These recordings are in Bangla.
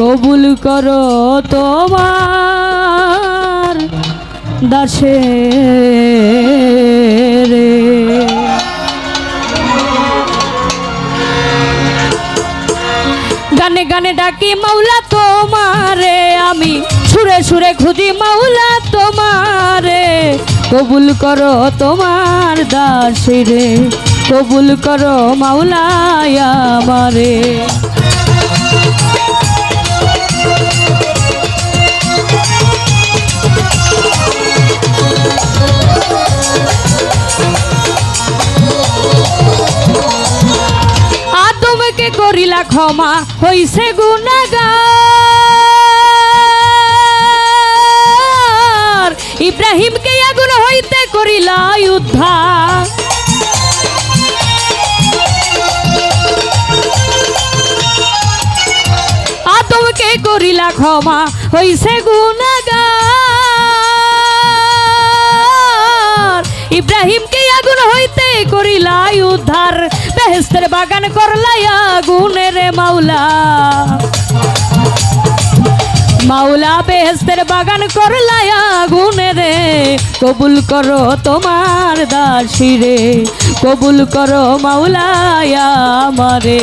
কবুল করো তোমার দাসে রে। গানে গানে ডাকি মাওলা তোমারে, আমি সুরে সুরে খুঁজি মাওলা তোমারে। কবুল করো তোমার দাসী রে, কবুল করো মাওলা আমারে। করিলা ক্ষমা হইছে গুণাগার ইব্রাহিমকে আগুন হইতে করিলা উদ্ধার। আদমকে করিলা ক্ষমা হইছে গুণাগার ইব্রাহিমকে আগুন হইতে করিলাই উদ্ধার। বেহেস্তের বাগান করলাই আগুনের মাওলা। মাওলা বেহেস্তের বাগান করলাই আগুনে রে কবুল করো তোমার দাসী রে কবুল করো মাওলায়া আমারে।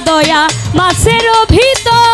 দয়া মাছের ভিতর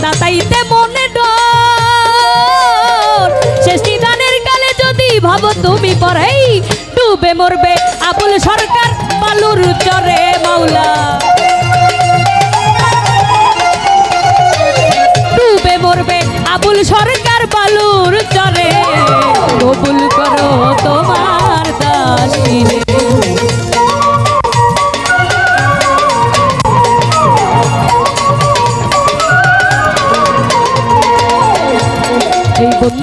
পাপি বান্দা তাইতে মনে ডর। শেষ নিদানের কালে যদি ভাবো তুমি পরেই ডুবে মরবে, আবুল সরকার বালুর চরে মাওলা। ডুবে মরবে আবুল সরকার বালুর চরে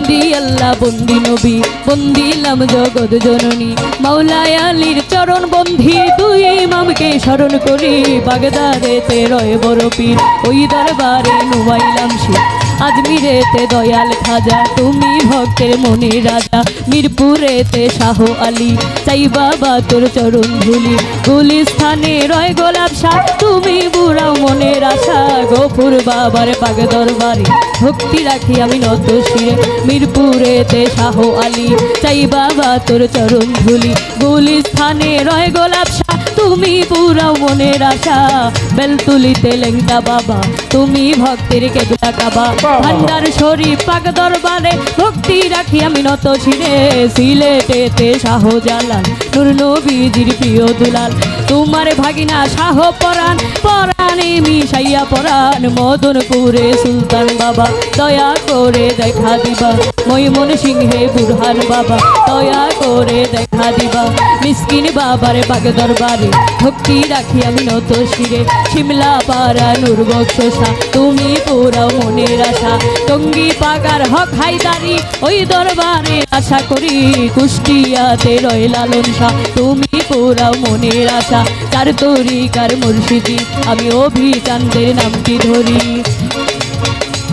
বন্দি আল্লাহ, বন্দি নবী বন্দিলাম জগৎ জননী। মাওলায় আলীর চরণ বন্ধি তুই মামকে স্মরণ করি। বাগদাদেতে রয় বড় পীর, ওই দরবারে নুয়াইলাম শিব আজমিরেতে দয়াল খাজা, তুমি ভক্তের মনে রাজা। মিরপুরেতে শাহ আলী, চাই বাবা তোর চরণ ধুলি। গুলিস্থানে রয় গোলাপ শাহ তুমি বুড়াও মনের আশা। গোপুর বাবার বাগ দরবারে ভক্তি রাখি আমি নত শিরে। মিরপুরেতে শাহ আলী, চাই বাবা তোর চরণ ধুলি। গুলিস্থানে রয় গোলাপ তুমি পুরাও মনের আশা। বেলতুলিতে লেংটা বাবা তুমি ভক্তির কেবলা কাবা। ভান্ডার শরীফ পাক দরবারে ভক্তি রাখি আমি নত ছিঁড়ে সিলেটেতে শাহ জালাল নুর নবীজির প্রিয় দুলাল। তোমার ভাগিনা শাহ পরাণ পরাণে মিশাইয়া পরাণ। মদনপুরে সুলতান বাবা দয়া করে দেখা দিবা। ময়মন সিংহে বুরহান বাবা, দয়া করে দেখা দিবা। মিসকিন বাবার বাগ দরবারে ভক্তি রাখি আমি নত শিরে। শিমলা পাড়া নূর বক্ষসা তুমি পুরা মনের আশা। টঙ্গি পাকার হক হাইদারি ওই দরবারে আশা করি কুষ্টিয়াতে রয় লালন শাহ। তুমি পুরা মনের আশা কার তরিকার মুর্শিদি, আমি অভিচান্দের নামটি ধরি।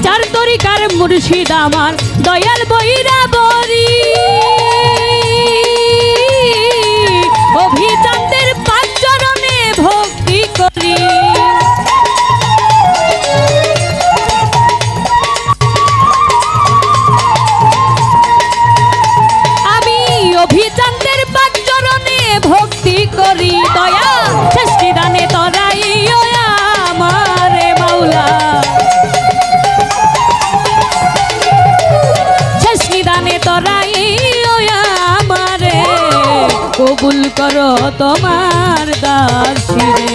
চার তরিকার মুর্শিদ আমার দয়াল বৈরা বরি তোমার দাসিরে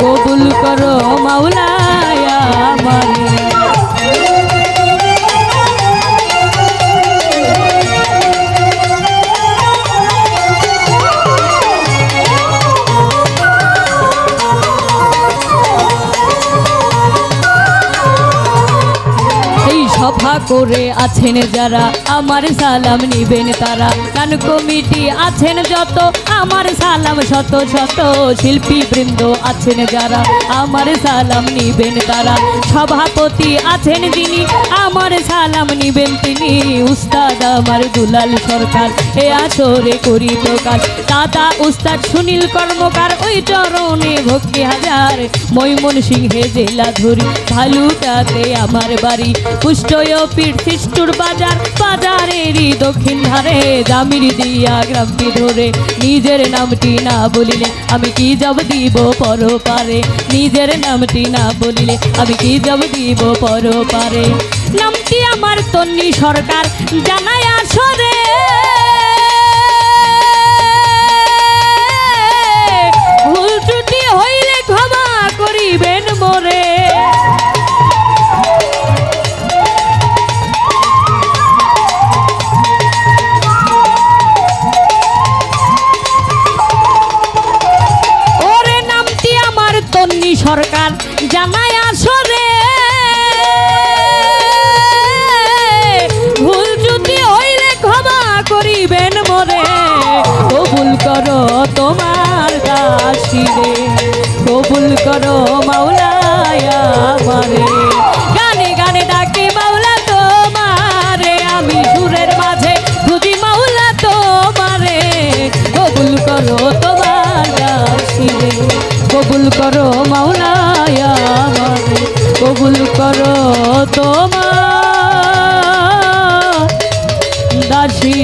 কবুল করো মাওলায় সভা করে আছেন যারা, আমার সালাম নিবেন তারা। গান কমিটি আছেন যত, আমার সালাম শত শত শিল্পী বৃন্দ আছেন যারা, আমার সালাম নিবেন তারা। সভাপতি আছেন যিনি, আমার সালাম নিবেন তিনি। উস্তাদ আমার দুলাল সরকার, এ আসরে করি প্রকাশ। দাদা, উস্তাদ সুনীল কর্মকার, ওই চরণে ভক্তি হাজার। ময়মন সিংহে জেলা ধরি, ভালুটাতে আমার বাড়ি। পুষ্টয় পীর বাজার, বাজারেরই দক্ষিণ ধারে। জামির দিয়া গ্রামটি ধরে, নিজের নামটি না বলিলে আমি কি যাব দিব পর পারে নিজের নামটি না বলিলে আমি কি যাব দিব পর পারে নামটি আমার তন্নি সরকার জানায় আসরে। ভুল যদি হইলে ক্ষমা করিবেন মোরে কবুল করো তোমার দাসিরে। কবুল করো মাওলায় কবুল করো তোমার দাসী